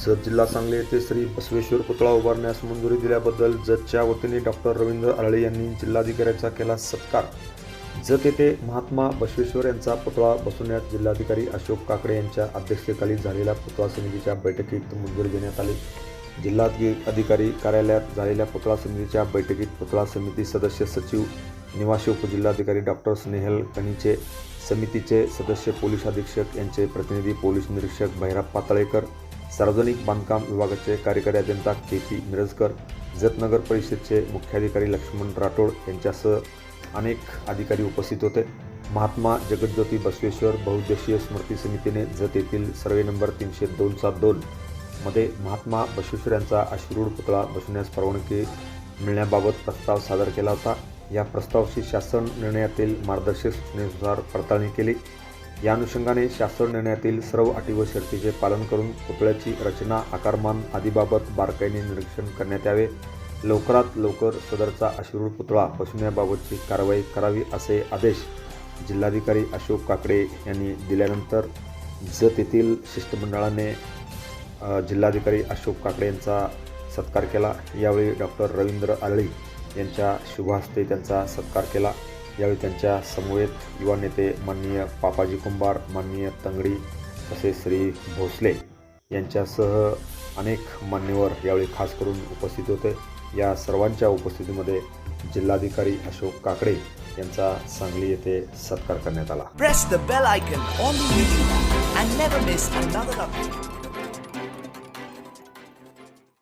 जत जिल्हा सांगली येथे श्री बसवेश्वर पुतळा उभारण्यास मंजुरी दिल्याबद्दल जतच्या वतीने डॉक्टर रवींद्र आळळे यांनी जिल्हाधिकाऱ्याचा केला सत्कार. जत येथे महात्मा बसवेश्वर यांचा पुतळा बसवण्यात जिल्हाधिकारी अशोक काकडे यांच्या अध्यक्षतेखाली झालेल्या पुतळा समितीच्या बैठकीत मंजुरी देण्यात आली. जिल्हाधिकारी कार्यालयात झालेल्या पुतळा समितीच्या बैठकीत पुतळा समिती सदस्य सचिव निवासी उपजिल्हाधिकारी डॉक्टर स्नेहल कणीचे समितीचे सदस्य पोलीस अधीक्षक यांचे प्रतिनिधी पोलीस निरीक्षक भैरप्पा पातळेकर सार्वजनिक बांधकाम विभागाचे कार्यकारी अभियंता के पी मिरजकर जतनगर परिषदचे मुख्याधिकारी लक्ष्मण राठोड यांच्यासह अनेक अधिकारी उपस्थित होते. महात्मा जगज्योती बसवेश्वर बहुउद्देशीय स्मृती समितीने जत येथील सर्वे नंबर तीनशे दोन सात दोन मध्ये महात्मा बसवेश्वर यांचा अश्रूढ पुतळा बसवण्यास परवानगी मिळण्याबाबत प्रस्ताव सादर केला होता. या प्रस्तावाशी शासन निर्णयातील मार्गदर्शक सूचनेनुसार पडताळणी केली. या अनुषंगाने शासन निर्णयातील सर्व अटी व शर्तीचे पालन करून पुतळ्याची रचना आकारमान आदीबाबत बारकाईने निरीक्षण करण्यात यावे. लवकरात लवकर सदरचा अश्रूढ पुतळा बसवण्याबाबतची कारवाई करावी असे आदेश जिल्हाधिकारी अशोक काकडे यांनी दिल्यानंतर जत येथील शिष्टमंडळाने जिल्हाधिकारी अशोक काकडे यांचा सत्कार केला. यावेळी डॉक्टर रवींद्र आळळी यांच्या शुभहस्ते त्यांचा सत्कार केला. यावेळी त्यांच्या समवेत युवा नेते माननीय पापाजी कुंभार माननीय तंगडी तसेच श्री भोसले यांच्यासह अनेक मान्यवर यावेळी खास करून उपस्थित होते. या सर्वांच्या उपस्थितीमध्ये जिल्हाधिकारी अशोक काकडे यांचा सांगली येथे सत्कार करण्यात आला.